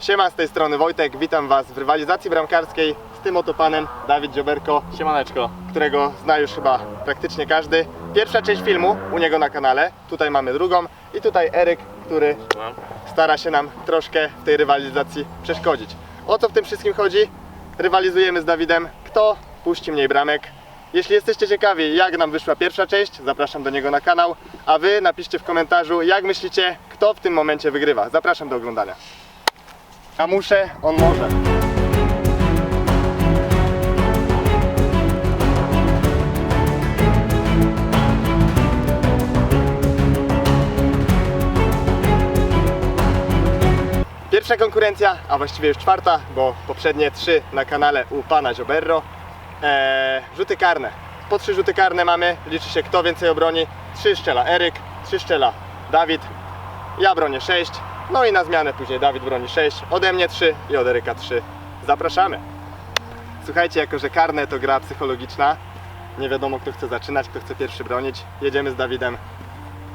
Siema, z tej strony Wojtek, witam Was w rywalizacji bramkarskiej z tym oto panem Dawid Dzioberko, Siemaneczko. którego zna już chyba praktycznie każdy. Pierwsza część filmu u niego na kanale, tutaj mamy drugą i tutaj Eryk, który stara się nam troszkę w tej rywalizacji przeszkodzić. O co w tym wszystkim chodzi? Rywalizujemy z Dawidem, kto puści mniej bramek. Jeśli jesteście ciekawi, jak nam wyszła pierwsza część, zapraszam do niego na kanał, a Wy napiszcie w komentarzu, jak myślicie, kto w tym momencie wygrywa. Zapraszam do oglądania. Ja muszę, on może. Pierwsza konkurencja, a właściwie już czwarta, bo poprzednie trzy na kanale u pana Zioberro. Eee, rzuty karne. Po trzy rzuty karne mamy, liczy się kto więcej obroni. Trzy szczela Eryk, trzy szczela Dawid, ja bronię 6, no i na zmianę później Dawid broni 6, ode mnie 3 i od Eryka 3. Zapraszamy. Słuchajcie, jako że karne to gra psychologiczna, nie wiadomo kto chce zaczynać, kto chce pierwszy bronić. Jedziemy z Dawidem.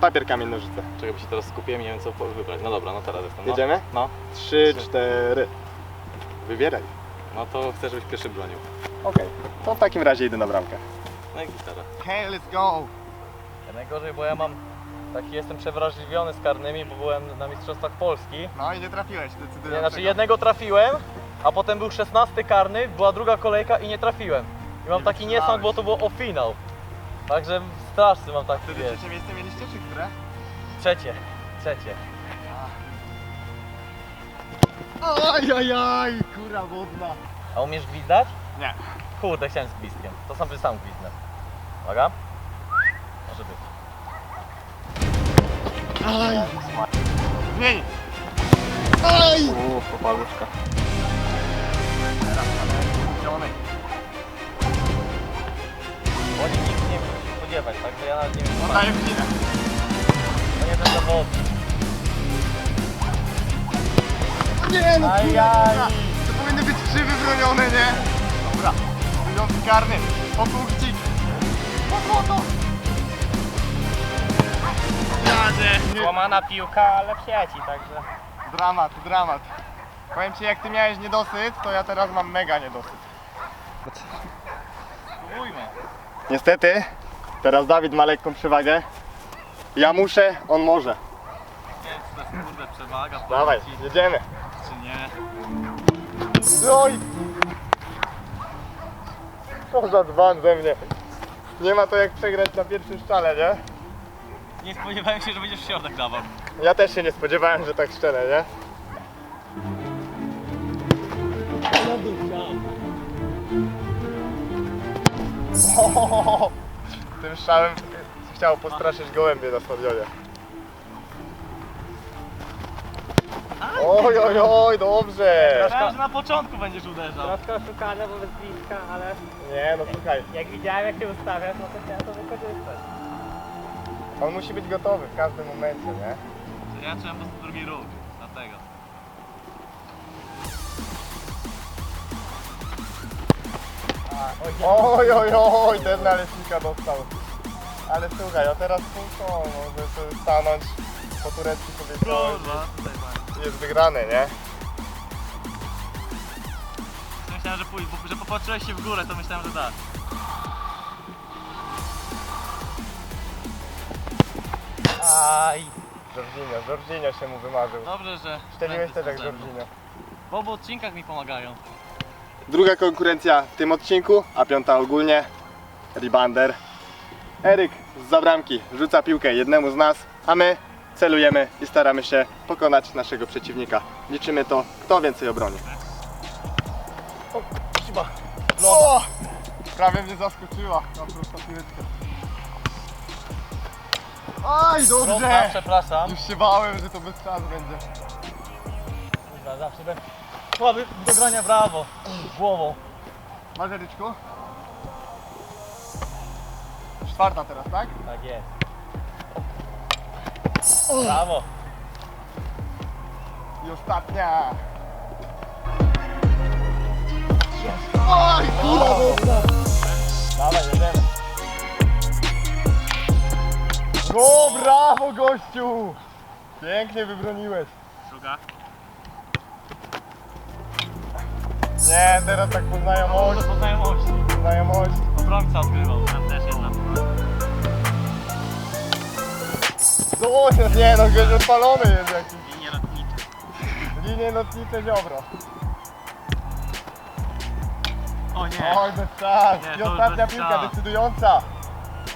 Papier, kamień, nożyce. Czego by się teraz skupiłem, nie wiem co po- wybrać. No dobra, no teraz jestem. No. Jedziemy? No, 3, 4. Wybieraj. no to chcę, żebyś pierwszy bronił. Okej, to w takim razie idę na bramkę. No i gitara. Hey, let's go! Ja najgorzej, bo ja mam taki jestem przewrażliwiony z karnymi, bo byłem na Mistrzostwach Polski. No i nie trafiłeś, decydująco. Nie, znaczy jednego trafiłem, a potem był 16 karny, była druga kolejka i nie trafiłem. I mam Nie taki wytrzymałeś. niesmak, bo to było o finał. Także straszny mam taki, Wtedy wiesz. trzecie miejsce mieliście, czy które? Trzecie, trzecie. Ajajaj, kura wodna. A umiesz gwizdać? Nie. Kurde, chciałem z gwizdkiem. To sam sam gwizdnę. Uwaga. Może być. Aj! Zmień! Aj! Uuu, popaluszka. Teraz mamy zielony. Oni nic nie muszą się spodziewać, także ja nawet nie wiem, On daje wcinę. To nie ten zawodnik. Nie no, Ajaj. kurwa. To powinny być trzy wybronione, nie? Dobra, wyjątek karny. Po punkcik. Po złoto. Nie. Łamana piłka, ale w sieci, także... Dramat, dramat. Powiem Ci, jak Ty miałeś niedosyt, to ja teraz mam mega niedosyt. Spróbujmy. Niestety, teraz Dawid ma lekką przewagę. Ja muszę, on może. Nie wiem, czy to jest kurde przewaga, powiem Dawaj, ci, jedziemy. czy nie. Oj! Co za dzban ze mnie. Nie ma to jak przegrać na pierwszym szczale, nie? Nie spodziewałem się, że będziesz w środek dawał. Ja też się nie spodziewałem, że tak szczerze, nie? Tym strzałem chciał postraszyć gołębie na stadionie. Oj, oj, oj, dobrze! Myślałem, że na początku będziesz uderzał. Troszkę oszukane wobec bliska, ale Nie, no słuchaj, jak widziałem jak się ustawiasz, no to chciałem to wykorzystać. On musi być gotowy w każdym momencie, nie? Ja czułem po prostu drugi ruch, dlatego. Oj, oj, oj, ten naleśnika dostał. Ale słuchaj, a teraz półką, może sobie stanąć po turecku sobie Kurwa, tutaj jest wygrany, nie? Myślałem, że, pój- że popatrzyłeś się w górę, to myślałem, że tak. Aj, Jorginho, Jorginho się mu wymarzył. dobrze, że... Szczeliłeś też jak. Jorginho. W obu odcinkach mi pomagają. Druga konkurencja w tym odcinku, a piąta ogólnie. Ribander. Eryk z zabramki rzuca piłkę jednemu z nas, a my celujemy i staramy się pokonać naszego przeciwnika. Liczymy to, kto więcej obroni. O, siba. No. Prawie mnie zaskoczyła na prostą piłeczkę. Aj, Dobra, dobrze! przepraszam. Już się bałem, że to bez szans będzie. Kurwa, zawsze będę słaby do grania brawo. Głową. Masz Eryczku? Czwarta teraz, tak? Tak jest. Brawo. I ostatnia. Oj, kurwa! Dawaj, jedziemy. No brawo gościu! Pięknie wybroniłeś. Druga. Nie, teraz tak po znajomości, po znajomości. znajomości. Obrońca odgrywał. Tam też jedna. O, nie no, goś odpalony jest jakiś. Linie lotnicze. Linie nocnicze ziobro. O nie. Oj, bez szans. Nie, I to już ostatnia bez piłka decydująca.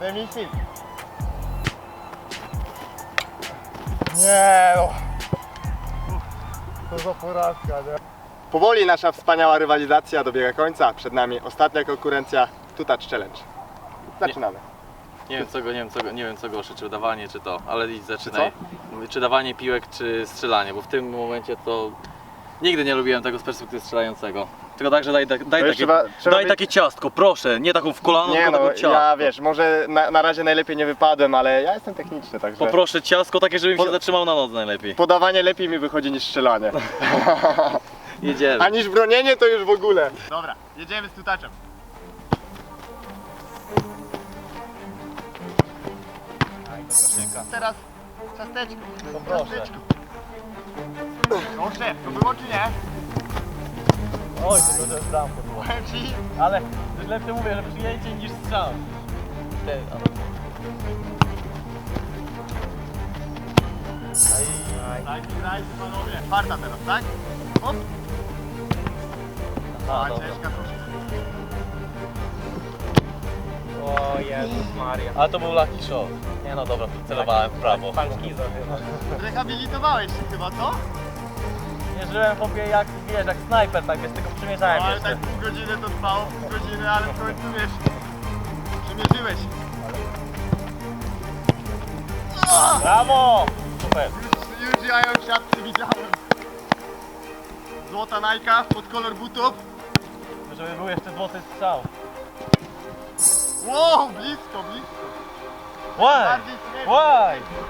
Remisik. Nie no. To za porażka, nie? Powoli nasza wspaniała rywalizacja dobiega końca. Przed nami ostatnia konkurencja Two Touch Challenge. Zaczynamy. Nie wiem co go, nie wiem co go, nie wiem co gorsze, czy dawanie, czy to, ale idź zaczynaj. Czy dawanie piłek, czy strzelanie, bo w tym momencie to nigdy nie lubiłem tego z perspektywy strzelającego. Tylko tak, że daj, daj, daj, takie, trzeba- trzeba daj mieć- takie ciastko, proszę, nie taką w kolano, Nie tylko no, taką ciastko. ja wiesz, może na, na razie najlepiej nie wypadłem, ale ja jestem techniczny, także Poproszę ciastko takie, żebym Po- się zatrzymał na noc najlepiej. podawanie lepiej mi wychodzi niż strzelanie. Jedziemy. A niż bronienie to już w ogóle. Dobra, jedziemy z tutaczem. Teraz ciasteczko. Ciasteczko. Proszę, to było czy nie? Oj, tylko to jest bramka była. Powiem ci, Ale też lepiej mówię, że przyjęcie niż strzał. Ten, dajcie, dajcie panowie. Czwarta teraz, tak? Hop. a, A, dobra. ciężka troszkę. O Jezus Maria. Ale to był lucky shot. Nie no dobra, celowałem w prawo. Pan Kizo chyba. Rehabilitowałeś się chyba, co? Nie żyłem chłopie jak, wiesz, jak snajper, tak więc tylko przymierzałem No, ale jeszcze. tak pół godziny to trwało, pół godziny, ale w końcu wiesz, przymierzyłeś. Brawo! Super. Już, już ja ją w siatce widziałem. Złota najka pod kolor butów. Żeby był jeszcze złoty strzał. Wow, blisko, blisko. Why? Bardziej. Why?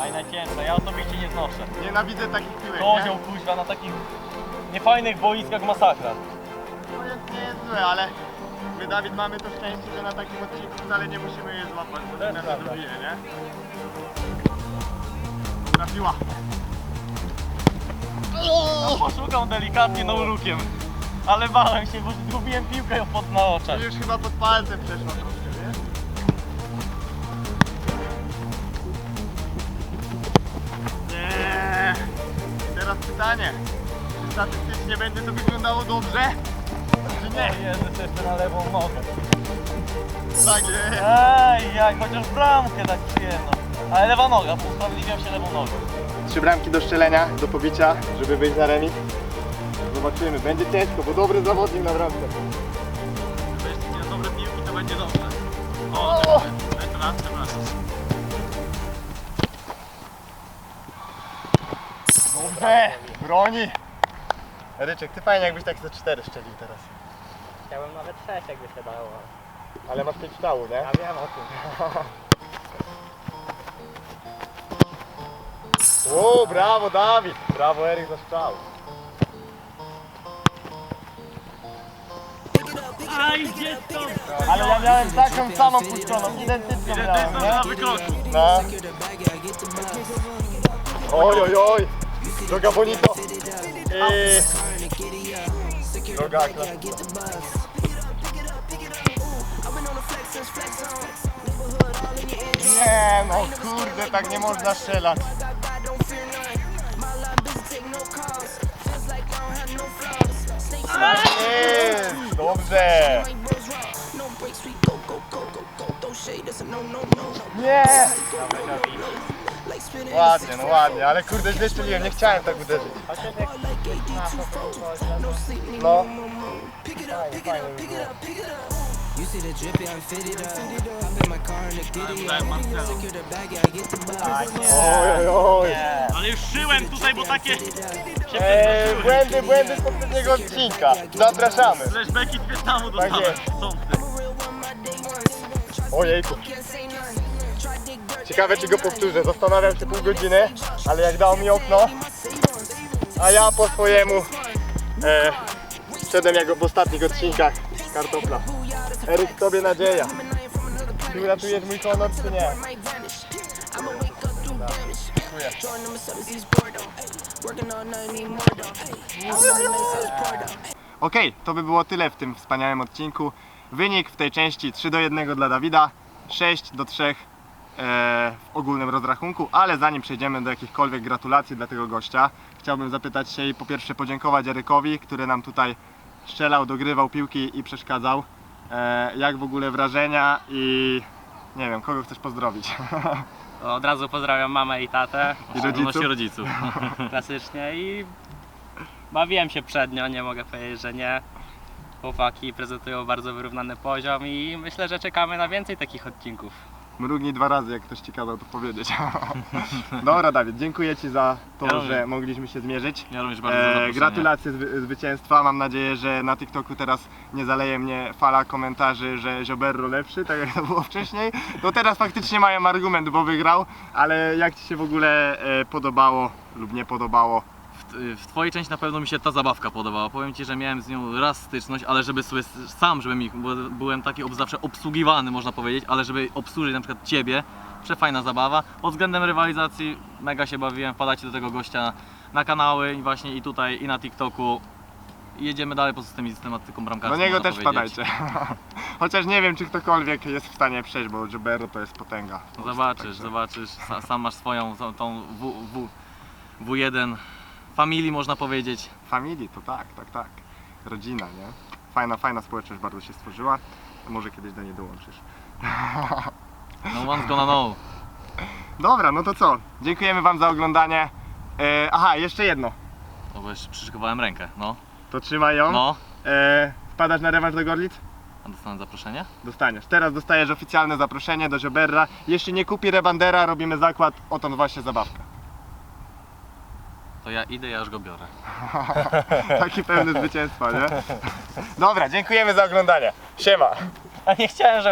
Aj najcięższe, ja osobiście nie znoszę. Nienawidzę takich piłek, Kozioł nie? kuźwa na takich niefajnych boiskach masakra. To jest, nie jest złe, ale my Dawid mamy to szczęście, że na takim odcinku wcale nie musimy je złapać, bo To nas prawda. zabije, nie? Trafiła. No, poszukał delikatnie no lukiem. Ale bałem się, bo zgubiłem piłkę pod na oczach. Już chyba pod palcem przeszła pytanie. Czy statystycznie będzie to wyglądało dobrze? Czy nie? Jezu, jeszcze na lewą nogę. Tak jest. Ej, jak chociaż bramkę tak przyjemno. Ale lewa noga, usprawiedliwiam się lewą nogą. Trzy bramki do strzelenia, do pobicia, żeby wyjść na remis. Zobaczymy, będzie ciężko, bo dobry zawodnik na bramce. Jeśli nie dobre piłki, to będzie dobrze. O! teraz, teraz. Dobrze, broni. Ryczek, ty fajnie jakbyś tak ze cztery strzelił teraz. Chciałem nawet sześć jakby się dało. Ale masz pięć szału, nie? Ja wiem o tym. O, brawo Dawid! Brawo Eryk za strzał. Aj, gdzie to? Ale ja miałem taką samą puszczoną, identyczną miałem, nie? wykroku. No. Oj, oj, oj. Droga Bonito. I... Droga klasyczna. Nie no, kurde, tak nie można strzelać. Tak jest, dobrze. Nie! Ładnie, no ładnie, ale kurde źle strzeliłem, nie chciałem tak uderzyć. No. You see the drip, yeah, I'm fitted up. Hop in my car and the giddy up. Secure the bag, yeah, I get the buzz. Oj, oj, oj. Ale już szyłem tutaj, bo takie Eee, błędy, błędy z poprzedniego odcinka. Zapraszamy. flashbacki z Wietnamu Tak dostałem. Sądy. Ojejku. Ciekawe czy go powtórzę. Zastanawiam się pół godziny, ale jak dał mi okno, a ja po swojemu e, szedłem jak w ostatnich odcinkach kartofla. Eryk, tobie nadzieja. Czy uratujesz mój honor, czy nie? Okej, to by było tyle w tym wspaniałym odcinku. Wynik w tej części 3 do 1 dla Dawida, 6 do 3 e, w ogólnym rozrachunku, ale zanim przejdziemy do jakichkolwiek gratulacji dla tego gościa, chciałbym zapytać się i po pierwsze podziękować Erykowi, który nam tutaj strzelał, dogrywał piłki i przeszkadzał. E, jak w ogóle wrażenia i nie wiem, kogo chcesz pozdrowić? Od razu pozdrawiam mamę i tatę, I rodziców? rodziców. klasycznie i bawiłem się przednio, nie mogę powiedzieć, że nie. Chłopaki prezentują bardzo wyrównany poziom i myślę, że czekamy na więcej takich odcinków. Mrugnij dwa razy, jak ktoś ci kazał to powiedzieć. Dobra Dawid, dziękuję Ci za to, Ja również. że mogliśmy się zmierzyć. Ja również bardzo za E, zaproszenie. gratulacje zwy- zwycięstwa. Mam nadzieję, że na TikToku teraz nie zaleje mnie fala komentarzy, że Zioberro lepszy, tak jak to było wcześniej. No teraz faktycznie mają argument, bo wygrał, ale jak Ci się w ogóle e, podobało lub nie podobało? W, w twojej części na pewno mi się ta zabawka podobała. Powiem ci, że miałem z nią raz styczność, ale żeby sobie sam, żebym ich, bo byłem taki ob- zawsze obsługiwany można powiedzieć, ale żeby obsłużyć na przykład ciebie, przefajna zabawa. Pod względem rywalizacji mega się bawiłem, wpadacie do tego gościa na kanały i właśnie i tutaj i na TikToku. Jedziemy dalej po systemie systematyką bramkarską. Do niego też powiedzieć. wpadajcie. Chociaż nie wiem, czy ktokolwiek jest w stanie przejść, bo Zioberro to jest potęga. Zobaczysz, Także- zobaczysz, Sa- sam masz swoją tą- tą w, w, W1 familii można powiedzieć. Familii, to tak, tak, tak. Rodzina, nie? Fajna, fajna społeczność bardzo się stworzyła. Może kiedyś do niej dołączysz. No one's gonna know. Dobra, no to co? Dziękujemy Wam za oglądanie. E, aha, jeszcze jedno. No bo jeszcze przyszykowałem rękę, no. To trzymaj ją. No, E, wpadasz na rewanż do Gorlic? a dostanę zaproszenie? Dostaniesz. Teraz dostajesz oficjalne zaproszenie do Zioberra. Jeśli nie kupi rebandera, robimy zakład o tą właśnie zabawkę. To ja idę, ja już go biorę. Taki pełny zwycięstwa, nie? Dobra, dziękujemy za oglądanie. Siema. A nie chciałem, że